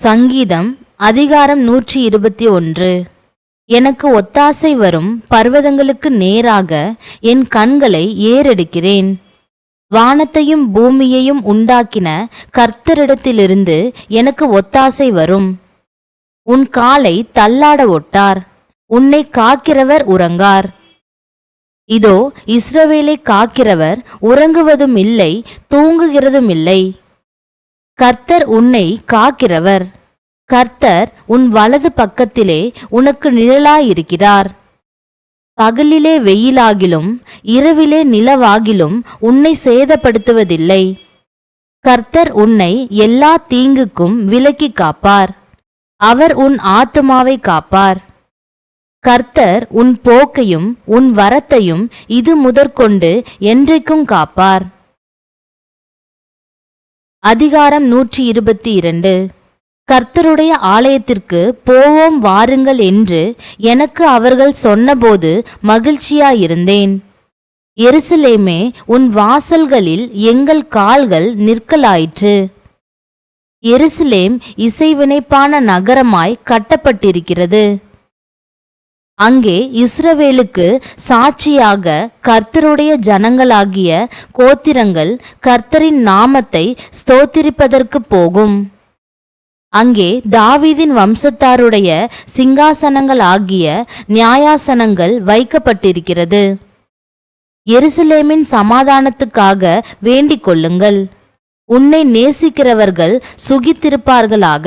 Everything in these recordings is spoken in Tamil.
சங்கீதம் அதிகாரம் நூற்றி இருபத்தி ஒன்று. எனக்கு ஒத்தாசை வரும் பர்வதங்களுக்கு நேராக என் கண்களை ஏறெடுக்கிறேன். வானத்தையும் பூமியையும் உண்டாக்கின கர்த்தரிடத்திலிருந்து எனக்கு ஒத்தாசை வரும். உன் காலை தள்ளாட ஒட்டார் உன்னை காக்கிறவர் உறங்கார். இதோ இஸ்ரவேலை காக்கிறவர் உறங்குவதும் இல்லை தூங்குகிறதும் இல்லை. கர்த்தர் உன்னை காக்கிறவர். கர்த்தர் உன் வலது பக்கத்திலே உனக்கு நிழலாயிருக்கிறார். பகலிலே வெயிலாகிலும் இரவிலே நிலவாகிலும் உன்னை சேதப்படுத்துவதில்லை. கர்த்தர் உன்னை எல்லா தீங்குக்கும் விலக்கி காப்பார். அவர் உன் ஆத்மாவை காப்பார். கர்த்தர் உன் போக்கையும் உன் வரத்தையும் இது முதற்கொண்டு என்றைக்கும் காப்பார். அதிகாரம் நூற்றி இருபத்தி இரண்டு. கர்த்தருடைய ஆலயத்திற்கு போவோம் வாருங்கள் என்று எனக்கு அவர்கள் சொன்னபோது மகிழ்ச்சியாயிருந்தேன். எருசலேமே உன் வாசல்களில் எங்கள் கால்கள் நிற்கலாயிற்று. எருசலேம் இசைவினைப்பான நகரமாய் கட்டப்பட்டிருக்கிறது. அங்கே இஸ்ரவேலுக்கு சாட்சியாக கர்த்தருடைய ஜனங்களாகிய கோத்திரங்கள் கர்த்தரின் நாமத்தை ஸ்தோத்திரிப்பதற்கு போகும். அங்கே தாவீதின் வம்சத்தாருடைய சிங்காசனங்கள் ஆகிய நியாயாசனங்கள் வைக்கப்பட்டிருக்கிறது. எருசலேமின் சமாதானத்துக்காக வேண்டிக் கொள்ளுங்கள். உன்னை நேசிக்கிறவர்கள் சுகித்திருப்பார்களாக.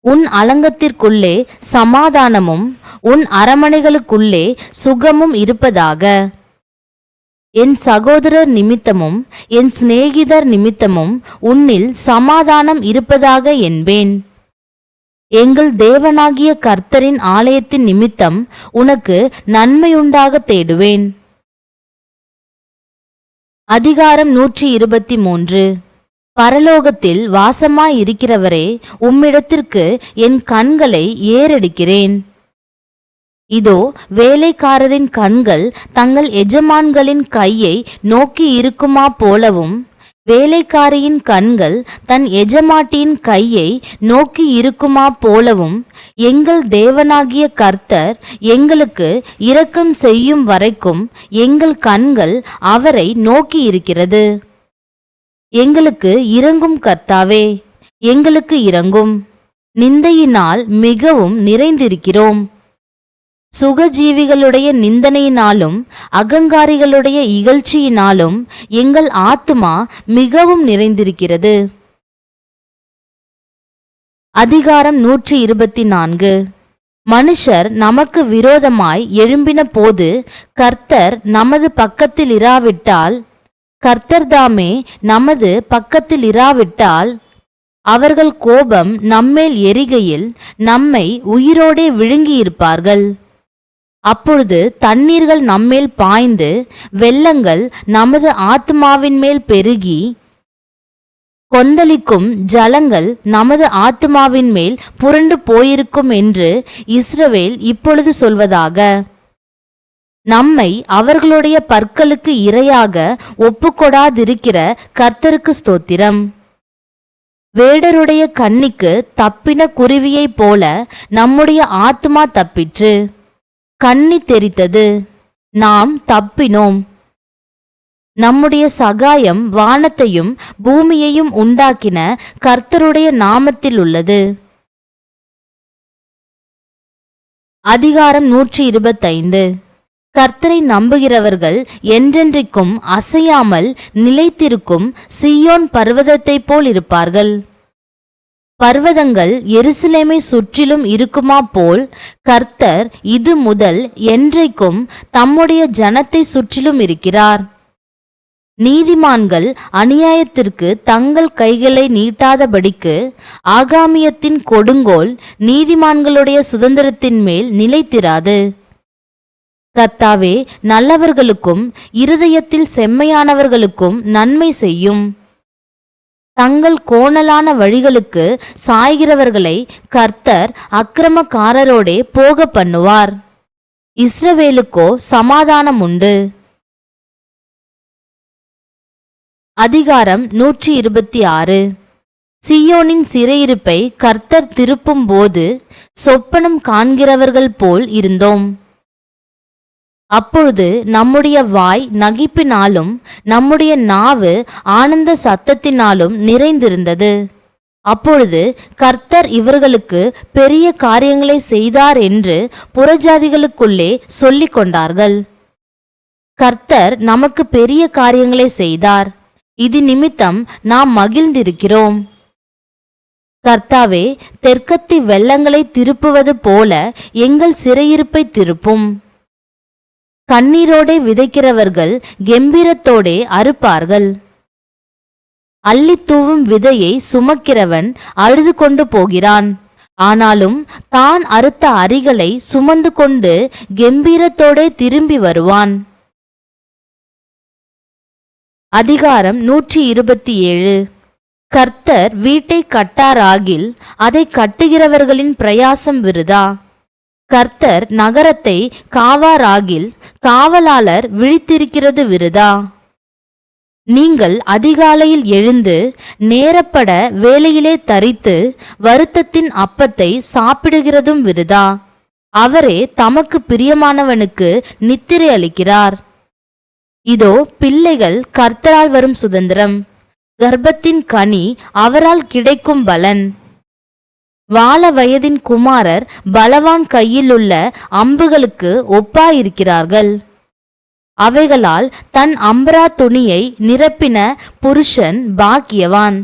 உன் அலங்கத்திற்குள்ளே சமாதானமும் உன் அரமனைகளுக்குள்ளே சுகமும் இருப்பதாக. என் சகோதரர் நிமித்தமும் என் சிநேகிதர் நிமித்தமும் உன்னில் சமாதானம் இருப்பதாக என்பேன். எங்கள் தேவனாகிய கர்த்தரின் ஆலயத்தின் நிமித்தம் உனக்கு நன்மையுண்டாக தேடுவேன். அதிகாரம் நூற்றி இருபத்தி மூன்று. பரலோகத்தில் வாசமாயிருக்கிறவரே உம்மிடத்திற்கு என் கண்களை ஏறெடுக்கிறேன். இதோ வேலைக்காரரின் கண்கள் தங்கள் எஜமான்களின் கையை நோக்கி இருக்குமா போலவும் வேலைக்காரியின் கண்கள் தன் எஜமாட்டியின் கையை நோக்கி இருக்குமா போலவும் எங்கள் தேவனாகிய கர்த்தர் எங்களுக்கு இரக்கம் செய்யும் வரைக்கும் எங்கள் கண்கள் அவரை நோக்கி இருக்கிறது. எங்களுக்கு இறங்கும் கர்த்தாவே எங்களுக்கு இறங்கும் நிந்தையினால் மிகவும் நிறைந்திருக்கிறோம். சுகஜீவிகளுடைய நிந்தனையினாலும் அகங்காரிகளுடைய இகழ்ச்சியினாலும் எங்கள் ஆத்மா மிகவும் நிறைந்திருக்கிறது. அதிகாரம் நூற்றி இருபத்தி நான்கு மனுஷர் நமக்கு விரோதமாய் எழும்பின போது கர்த்தர் நமது பக்கத்தில் இராவிட்டால் கர்த்தர்தாமே நமது பக்கத்தில் இராவிட்டால் அவர்கள் கோபம் நம்மேல் எரிகையில் நம்மை உயிரோடே விழுங்கியிருப்பார்கள். அப்பொழுது தண்ணீர்கள் நம்மேல் பாய்ந்து வெள்ளங்கள் நமது ஆத்மாவின் மேல் பெருகி கொந்தளிக்கும் ஜலங்கள் நமது ஆத்மாவின் மேல் புரண்டு போயிருக்கும் என்று இஸ்ரவேல் இப்பொழுது சொல்வதாக. நம்மை அவர்களுடைய பற்களுக்கு இரையாக ஒப்புக்கொடாதிருக்கிற கர்த்தருக்கு ஸ்தோத்திரம். வேடருடைய கண்ணிக்கு தப்பின குருவியைப் போல நம்முடைய ஆத்மா தப்பிற்று. கண்ணி தெரித்தது நாம் தப்பினோம். நம்முடைய சகாயம் வானத்தையும் பூமியையும் உண்டாக்கின கர்த்தருடைய நாமத்தில் உள்ளது. அதிகாரம் நூற்றி இருபத்தைந்து. கர்த்தரை நம்புகிறவர்கள் என்றென்றைக்கும் அசையாமல் நிலைத்திருக்கும் சியோன் பர்வதத்தைப் போல் இருப்பார்கள். பர்வதங்கள் எருசலேமை சுற்றிலும் இருக்குமா போல் கர்த்தர் இது முதல் என்றைக்கும் தம்முடைய ஜனத்தை சுற்றிலும் இருக்கிறார். நீதிமான்கள் அநியாயத்திற்கு தங்கள் கைகளை நீட்டாதபடிக்கு ஆகாமியத்தின் கொடுங்கோல் நீதிமான்களுடைய சுதந்திரத்தின் மேல் நிலைத்திராது. கர்த்தாவே நல்லவர்களுக்கும் இருதயத்தில் செம்மையானவர்களுக்கும் நன்மை செய்யும். தங்கள் கோணலான வழிகளுக்கு சாய்கிறவர்களை கர்த்தர் அக்கிரமக்காரரோடே போக பண்ணுவார். இஸ்ரவேலுக்கோ சமாதானம் உண்டு. அதிகாரம் நூற்றி இருபத்தி ஆறு. சியோனின் சிறையிருப்பை கர்த்தர் திருப்பும் போது சொப்பனம் காண்கிறவர்கள் போல் இருந்தோம். அப்பொழுது நம்முடைய வாய் நகிப்பினாலும் நம்முடைய நாவு ஆனந்த சத்தத்தினாலும் நிறைந்திருந்தது. அப்பொழுது கர்த்தர் இவர்களுக்கு பெரிய காரியங்களை செய்தார் என்று புறஜாதிகளுக்குள்ளே சொல்லிக் கொண்டார்கள். கர்த்தர் நமக்கு பெரிய காரியங்களை செய்தார். இது நிமித்தம் நாம் மகிழ்ந்திருக்கிறோம். கர்த்தாவே தெற்கத்தி வெள்ளங்களை திருப்புவது போல எங்கள் சிறையிருப்பை திருப்பும். கண்ணீரோடே விதைக்கிறவர்கள் கெம்பீரத்தோடே அறுப்பார்கள். அள்ளித் தூவும் விதையை சுமக்கிறவன் அழுது கொண்டு போகிறான். ஆனாலும் தான் அறுத்த அரிகளை சுமந்து கொண்டு கெம்பீரத்தோடே திரும்பி வருவான். அதிகாரம் நூற்றி இருபத்தி ஏழு கர்த்தர் வீட்டை கட்டாராகில் அதை கட்டுகிறவர்களின் பிரயாசம் விருதா? கர்த்தர் நகரத்தை காவாராகில் காவலாளர் விழித்திருக்கிறது விருதா? நீங்கள் அதிகாலையில் எழுந்து நேரப்பட வேலையிலே தரித்து வருத்தத்தின் அப்பத்தை சாப்பிடுகிறதும் விருதா? அவரே தமக்கு பிரியமானவனுக்கு நித்திரை அளிக்கிறார். இதோ பிள்ளைகள் கர்த்தரால் வரும் சுதந்திரம். கர்ப்பத்தின் கனி அவரால் கிடைக்கும் பலன். வால வயதின் குமாரர் பலவான் கையிலுள்ள அம்புகளுக்கு ஒப்பாயிருக்கிறார்கள். அவைகளால் தன் அம்பரா துணியை நிரப்பின புருஷன் பாக்கியவான்.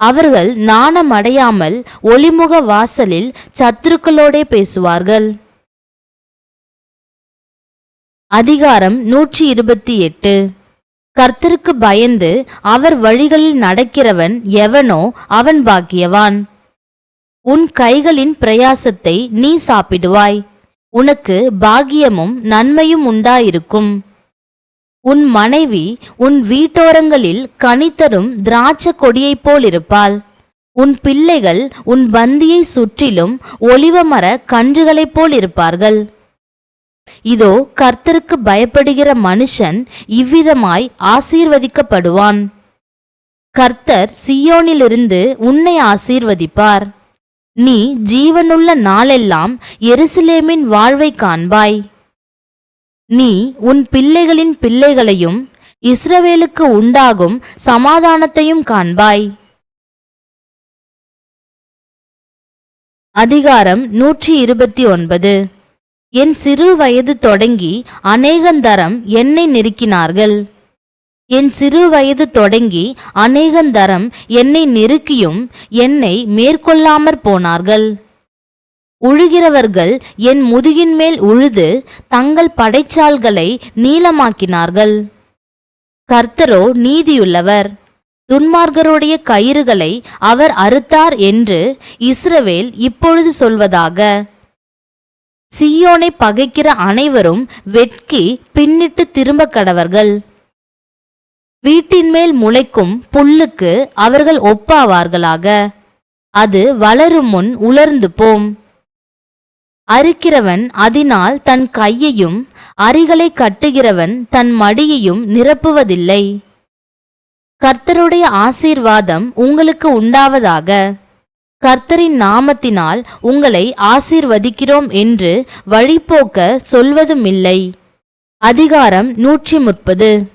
அவர்கள் நாணமடையாமல் ஒளிமுக வாசலில் சத்துருக்களோடே பேசுவார்கள். அதிகாரம் நூற்றி இருபத்தி எட்டு கர்த்தருக்கு பயந்து அவர் வழிகளில் நடக்கிறவன் எவனோ அவன் பாக்கியவான். உன் கைகளின் பிரயாசத்தை நீ சாப்பிடுவாய். உனக்கு பாகியமும் நன்மையும் உண்டாயிருக்கும். உன் மனைவி உன் வீட்டோரங்களில் கனித்தரும் திராட்ச கொடியைப் போல் இருப்பாள் உன் பிள்ளைகள் உன் பந்தியை சுற்றிலும் ஒளிவமர கன்றுகளைப் போல் இருப்பார்கள் இதோ கர்த்தருக்கு பயப்படுகிற மனுஷன் இவ்விதமாய் ஆசீர்வதிக்கப்படுவான். கர்த்தர் சியோனிலிருந்து உன்னை ஆசீர்வதிப்பார். நீ ஜீவனுள்ள நாளெல்லாம் எருசலேமின் வாழ்வை காண்பாய். நீ உன் பிள்ளைகளின் பிள்ளைகளையும் இஸ்ரவேலுக்கு உண்டாகும் சமாதானத்தையும் காண்பாய். அதிகாரம் நூற்றி இருபத்தி ஒன்பது என் சிறு வயது தொடங்கி அநேகந்தரம் என்னை நெருக்கினார்கள். என் சிறு வயது தொடங்கி அநேகந்தரம் என்னை நெருக்கியும் என்னை மேற்கொள்ளாமற் போனார்கள். உழுகிறவர்கள் என் முதுகின் மேல் உழுது தங்கள் படைச்சால்களை நீளமாக்கினார்கள். கர்த்தரோ நீதியுள்ளவர். துன்மார்கருடைய கயிறுகளை அவர் அறுத்தார் என்று இஸ்ரவேல் இப்பொழுது சொல்வதாக. சியோனை பகைக்கிற அனைவரும் வெட்கி பின்னிட்டு திரும்ப கடவர்கள். வீட்டின் மேல் முளைக்கும் புல்லுக்கு அவர்கள் ஒப்பாவார்களாக. அது வளரும் முன் உலர்ந்து போம். அறுக்கிறவன் அதனால் தன் கையையும் அரிகளை கட்டுகிறவன் தன் மடியையும் நிரப்புவதில்லை. கர்த்தருடைய ஆசீர்வாதம் உங்களுக்கு உண்டாவதாக. கர்த்தரின் நாமத்தினால் உங்களை ஆசீர்வதிக்கிறோம் என்று வழிபோக்க சொல்வதுமில்லை. அதிகாரம் நூற்றி முப்பது.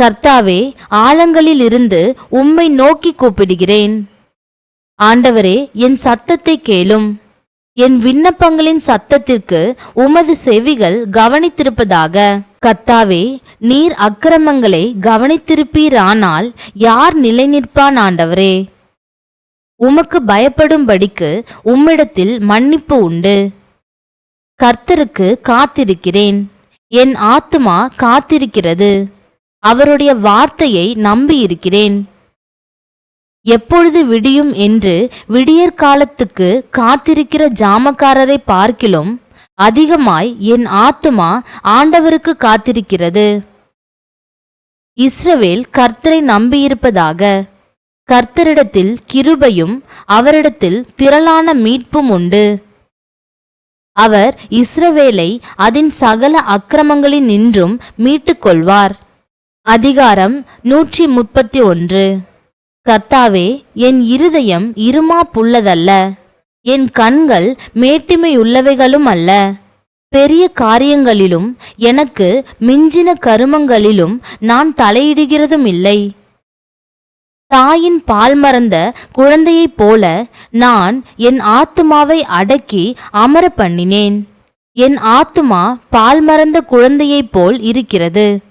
கர்த்தாவே ஆழங்களிலிருந்து உம்மை நோக்கி கூப்பிடுகிறேன். ஆண்டவரே என் சத்தத்தை கேளும். என் விண்ணப்பங்களின் சத்தத்திற்கு உமது செவிகள் கவனித்திருப்பதாக. கத்தாவே நீர் அக்கிரமங்களை கவனித்திருப்பீரானால் யார் நிலை நிற்பான் ஆண்டவரே? உமக்கு பயப்படும்படிக்கு உம்மிடத்தில் மன்னிப்பு உண்டு. கர்த்தருக்கு காத்திருக்கிறேன். என் ஆத்துமா காத்திருக்கிறது. அவருடைய வார்த்தையை நம்பியிருக்கிறேன். எப்பொழுது விடியும் என்று விடியற்காலத்துக்கு காத்திருக்கிற ஜாமக்காரரை பார்க்கிலும் அதிகமாய் என் ஆத்துமா ஆண்டவருக்கு காத்திருக்கிறது. இஸ்ரவேல் கர்த்தரை நம்பியிருப்பதாக கர்த்தரிடத்தில் கிருபையும் அவரிடத்தில் திரளான மீட்பும் உண்டு. அவர் இஸ்ரவேலை அதன் சகல அக்கிரமங்களினின்றும் நின்றும் மீட்டுக் கொள்வார் அதிகாரம் நூற்றி முப்பத்தி ஒன்று கர்த்தாவே என் இருதயம் இருமாப்புள்ளதல்ல. என் கண்கள் மேட்டிமையுள்ளவைகளும் அல்ல. பெரிய காரியங்களிலும் எனக்கு மிஞ்சின கருமங்களிலும் நான் தலையிடுகிறதும் இல்லை. தாயின் பால் மறந்த குழந்தையைப் போல நான் என் ஆத்துமாவை அடக்கி அமர பண்ணினேன் என் ஆத்துமா பால் மறந்த குழந்தையைப் போல் இருக்கிறது.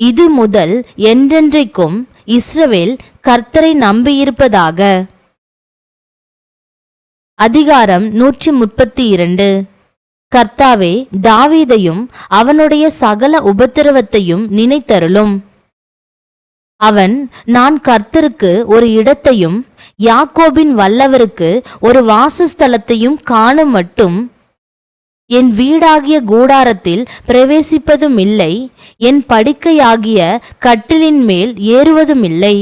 இது முதல் என்றென்றைக்கும் இஸ்ரவேல் கர்த்தரை நம்பியிருப்பதாக. அதிகாரம் நூற்றி முப்பத்தி இரண்டு கர்த்தாவே தாவீதையும் அவனுடைய சகல உபத்திரவத்தையும் நினைத்தருளும். அவன் நான் கர்த்தருக்கு ஒரு இடத்தையும் யாக்கோபின் வல்லவருக்கு ஒரு வாசஸ்தலத்தையும் காணும் மட்டும் என் வீடாகிய கூடாரத்தில் பிரவேசிப்பதுமில்லை என் படுக்கையாகிய கட்டிலின் மேல் ஏறுவதுமில்லை.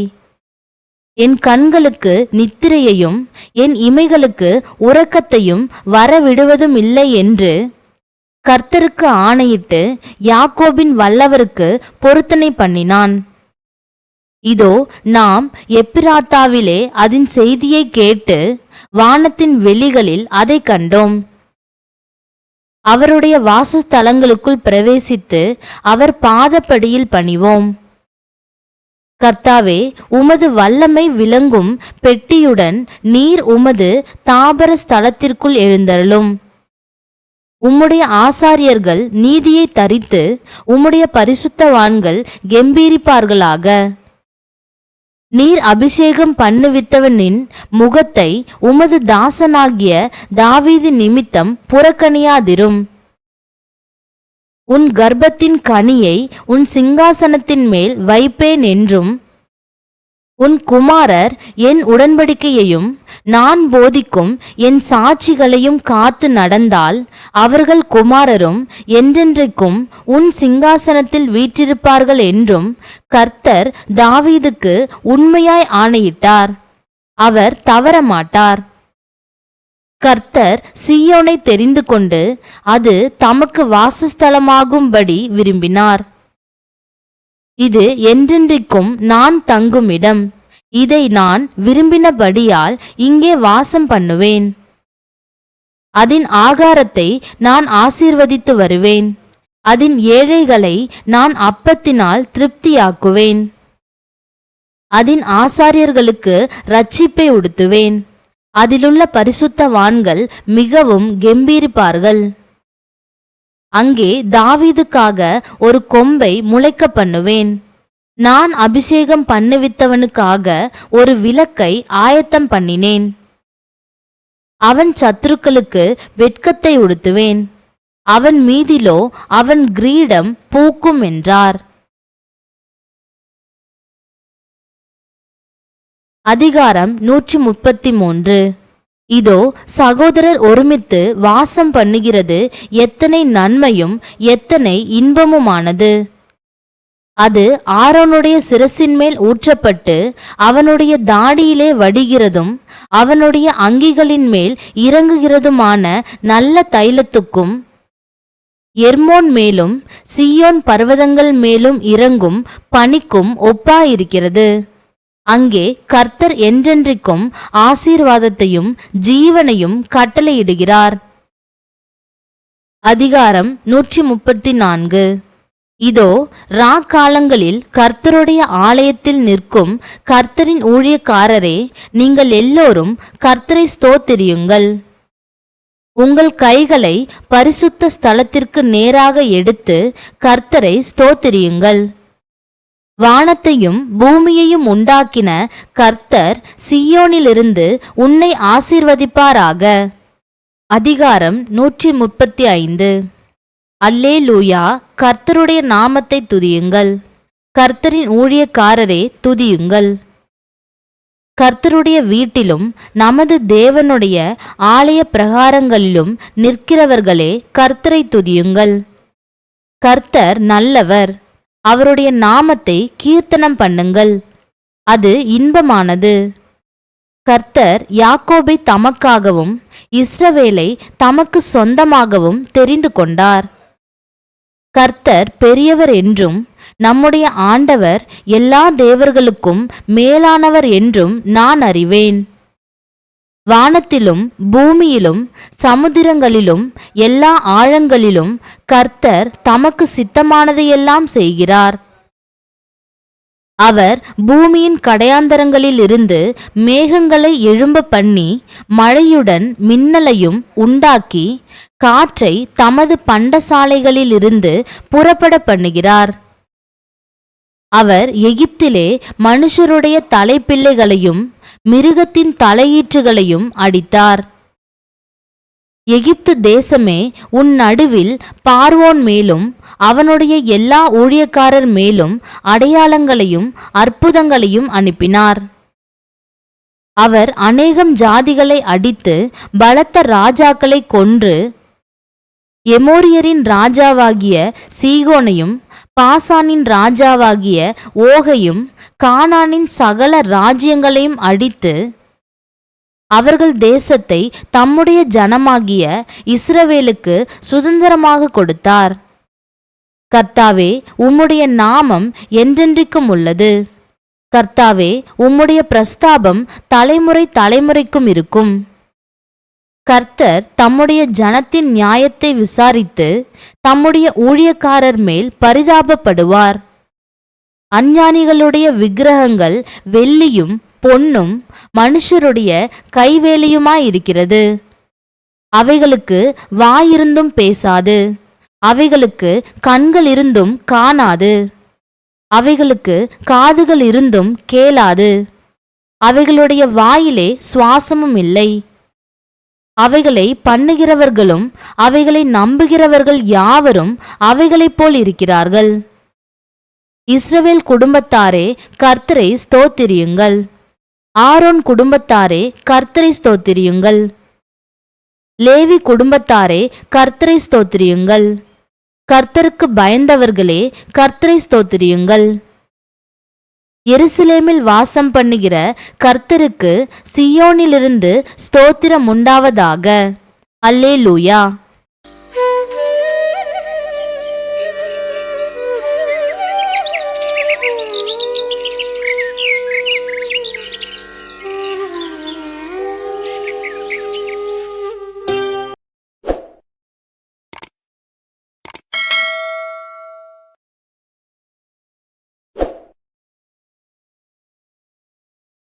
என் கண்களுக்கு நித்திரையையும் என் இமைகளுக்கு உறக்கத்தையும் வரவிடுவதும் இல்லை என்று கர்த்தருக்கு ஆணையிட்டு யாக்கோபின் வல்லவருக்கு பொருத்தனை பண்ணினான். இதோ நாம் எப்பிராத்தாவிலே அதன் செய்தியை கேட்டு வானத்தின் வெளிகளில் அதை கண்டோம். அவருடைய வாசஸ்தலங்களுக்குள் பிரவேசித்து அவர் பாதப்படியில் பணிவோம். கர்த்தாவே உமது வல்லமை விளங்கும் பெட்டியுடன் நீர் உமது தாபர ஸ்தலத்திற்குள் எழுந்தருளும். உம்முடைய ஆசாரியர்கள் நீதியை தரித்து உம்முடைய பரிசுத்தவான்கள் கெம்பீரிப்பார்களாக. நீர் அபிஷேகம் பண்ணுவித்தவனின் முகத்தை உமது தாசனாகிய தாவீது நிமித்தம் புறக்கணியாதிரும். உன் கர்ப்பத்தின் கனியை உன் சிங்காசனத்தின் மேல் வைப்பேன் என்றும் உன் குமாரர் என் உடன்படிக்கையையும் நான் போதிக்கும் என் சாட்சிகளையும் காத்து நடந்தால் அவர்கள் குமாரரும் என்றென்றைக்கும் உன் சிங்காசனத்தில் வீற்றிருப்பார்கள் என்றும் கர்த்தர் தாவீதுக்கு உண்மையாய் ஆணையிட்டார். அவர் தவறமாட்டார். கர்த்தர் சீயோனை தெரிந்து கொண்டு அது தமக்கு வாசஸ்தலமாகும்படி விரும்பினார். இது என்றென்றைக்கும் நான் தங்கும் இடம் இதை நான் விரும்பினபடியால் இங்கே வாசம் பண்ணுவேன். அதன் ஆகாரத்தை நான் ஆசீர்வதித்து வருவேன். அதன் ஏழைகளை நான் அப்பத்தினால் திருப்தியாக்குவேன். அதன் ஆசாரியர்களுக்கு ரட்சிப்பை உடுத்துவேன். அதிலுள்ள பரிசுத்தவான்கள் மிகவும் கெம்பீரிப்பார்கள். அங்கே தாவீதுக்காக ஒரு கொம்பை முளைக்க பண்ணுவேன் நான் அபிஷேகம் பண்ணுவித்தவனுக்காக ஒரு விளக்கை ஆயத்தம் பண்ணினேன். அவன் சத்துருக்களுக்கு வெட்கத்தை உடுத்துவேன். அவன் மீதிலோ அவன் கிரீடம் பூக்கும் என்றார். அதிகாரம் நூற்றி முப்பத்தி மூன்று. இதோ சகோதரர் ஒருமித்து வாசம் பண்ணுகிறது எத்தனை நன்மையும் எத்தனை இன்பமுமானது. அது ஆரோனுடைய சிரசின் மேல் ஊற்றப்பட்டு அவனுடைய தாடியிலே வடிகிறதும் அவனுடைய அங்கிகளின் மேல் இறங்குகிறதுமான நல்ல தைலத்துக்கும் எர்மோன் மேலும் சியோன் பர்வதங்கள் மேலும் இறங்கும் பனிக்கும் ஒப்பாயிருக்கிறது. அங்கே கர்த்தர் என்றென்றைக்கும் ஆசீர்வாதத்தையும் ஜீவனையும் கட்டளையிடுகிறார். அதிகாரம் நூற்றி முப்பத்தி நான்கு இதோ ரா காலங்களில் கர்த்தருடைய ஆலயத்தில் நிற்கும் கர்த்தரின் ஊழியக்காரரே நீங்கள் எல்லோரும் கர்த்தரை ஸ்தோத்திரியுங்கள். உங்கள் கைகளை பரிசுத்த ஸ்தலத்திற்கு நேராக எடுத்து கர்த்தரை ஸ்தோத்திரியுங்கள். வானத்தையும் பூமியையும் உண்டாக்கின கர்த்தர் சியோனிலிருந்து உன்னை ஆசீர்வதிப்பாராக. அதிகாரம் நூற்றி முப்பத்தி ஐந்து அல்லே லூயா கர்த்தருடைய நாமத்தை துதியுங்கள். கர்த்தரின் ஊழியக்காரரே துதியுங்கள். கர்த்தருடைய வீட்டிலும் நமது தேவனுடைய ஆலய பிரகாரங்களிலும் நிற்கிறவர்களே கர்த்தரை துதியுங்கள். கர்த்தர் நல்லவர். அவருடைய நாமத்தை கீர்த்தனம் பண்ணுங்கள். அது இன்பமானது. கர்த்தர் யாக்கோபை தமக்காகவும் இஸ்ரவேலை தமக்கு சொந்தமாகவும் தெரிந்து கொண்டார். கர்த்தர் பெரியவர் என்றும் நம்முடைய ஆண்டவர் எல்லா தேவர்களுக்கும் மேலானவர் என்றும் நான் அறிவேன். வானத்திலும் பூமியிலும் சமுத்திரங்களிலும் எல்லா ஆழங்களிலும் கர்த்தர் தமக்கு சித்தமானதையெல்லாம் செய்கிறார். அவர் பூமியின் கடையாந்தரங்களில் இருந்து மேகங்களை எழும்ப பண்ணி மழையுடன் மின்னலையும் உண்டாக்கி காற்றை தமது பண்டசாலைகளிலிருந்து புறப்பட பண்ணுகிறார். அவர் எகிப்திலே மனுஷருடைய தலைப்பிள்ளைகளையும் மிருகத்தின் தலையீற்றுகளையும் அடித்தார். எகிப்து தேசமே உன் நடுவில் பார்வோன் மேலும் அவனுடைய எல்லா ஊழியக்காரர் மேலும் அடையாளங்களையும் அற்புதங்களையும் அனுப்பினார். அவர் அநேகம் ஜாதிகளை அடித்து பலத்த ராஜாக்களை கொன்று எமோரியரின் ராஜாவாகிய சீகோனையும் பாசானின் ராஜாவாகிய ஓகையும் கானானின் சகல ராஜ்யங்களையும் அடித்து அவர்கள் தேசத்தை தம்முடைய ஜனமாகிய இஸ்ரவேலுக்கு சுதந்திரமாக கொடுத்தார். கர்த்தாவே உம்முடைய நாமம் என்றென்றைக்கும் உள்ளது. கர்த்தாவே உம்முடைய பிரஸ்தாபம் தலைமுறை தலைமுறைக்கும் இருக்கும். கர்த்தர் தம்முடைய ஜனத்தின் நியாயத்தை விசாரித்து தம்முடைய ஊழியக்காரர் மேல் பரிதாபப்படுவார். அஞ்ஞானிகளுடைய விக்கிரகங்கள் வெள்ளியும் பொன்னும் மனுஷருடைய கைவேலியுமாயிருக்கிறது. அவைகளுக்கு வாயிருந்தும் பேசாது. அவைகளுக்கு கண்கள் இருந்தும் காணாது. அவைகளுக்கு காதுகள் இருந்தும் கேளாது. அவைகளுடைய வாயிலே சுவாசமும் இல்லை அவைகளை பண்ணுகிறவர்களும் அவைகளை நம்புகிறவர்கள் யாவரும் அவைகளைப் போல் இருக்கிறார்கள் இஸ்ரவேல் குடும்பத்தாரே கர்த்தரை ஸ்தோத்திரியுங்கள். ஆரோன் குடும்பத்தாரே கர்த்தரை ஸ்தோத்திரியுங்கள். லேவி குடும்பத்தாரே கர்த்தரை ஸ்தோத்திரியுங்கள். கர்த்தருக்கு பயந்தவர்களே கர்த்தரை ஸ்தோத்திரியுங்கள். எருசலேமில் வாசம் பண்ணுகிற கர்த்தருக்கு சியோனிலிருந்து ஸ்தோத்திரம் உண்டாவதாக. அல்லேலூயா.